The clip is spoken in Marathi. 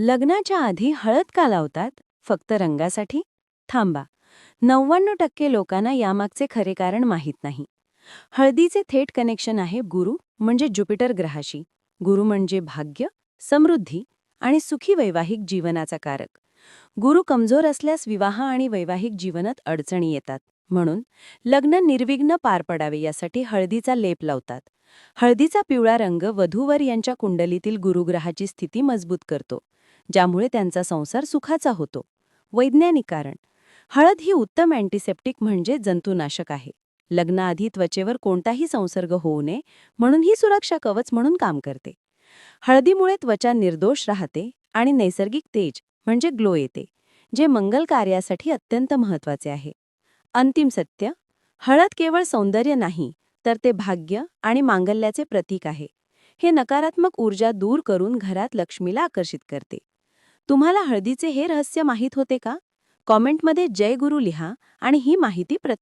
लग्नाच्या आधी हळद का लावतात? फक्त रंगासाठी? थांबा. नव्याण्णव टक्के लोकांना यामागचे खरे कारण माहीत नाही. हळदीचे थेट कनेक्शन आहे गुरु म्हणजे ज्युपिटर ग्रहाशी. गुरु म्हणजे भाग्य समृद्धी आणि सुखी वैवाहिक जीवनाचा कारक. गुरु कमजोर असल्यास विवाह आणि वैवाहिक जीवनात अडचणी येतात. म्हणून लग्न निर्विघ्न पार पडावे यासाठी हळदीचा लेप लावतात. हळदीचा पिवळा रंग वधूवर यांच्या कुंडलीतील गुरुग्रहाची स्थिती मजबूत करतो. ज्यामुळे त्यांचा संसार सुखाचा होतो. वैज्ञानिक कारण. हळद ही उत्तम अँटीसेप्टिक म्हणजे जंतुनाशक आहे. लग्नाआधी त्वचेवर कोणताही संसर्ग होऊ नये म्हणून ही सुरक्षा कवच म्हणून काम करते. हळदीमुळे त्वचा निर्दोष राहते आणि नैसर्गिक तेज म्हणजे ग्लो येते जे मंगल कार्यासाठी अत्यंत महत्त्वाचे आहे. अंतिम सत्य. हळद केवळ सौंदर्य नाही तर ते भाग्य आणि मांगल्याचे प्रतीक आहे. हे नकारात्मक ऊर्जा दूर करून घरात लक्ष्मीला आकर्षित करते. तुम्हाला हळदीचे हे रहस्य माहीत होते का? कॉमेंटमध्ये जय गुरु लिहा आणि ही माहिती प्रत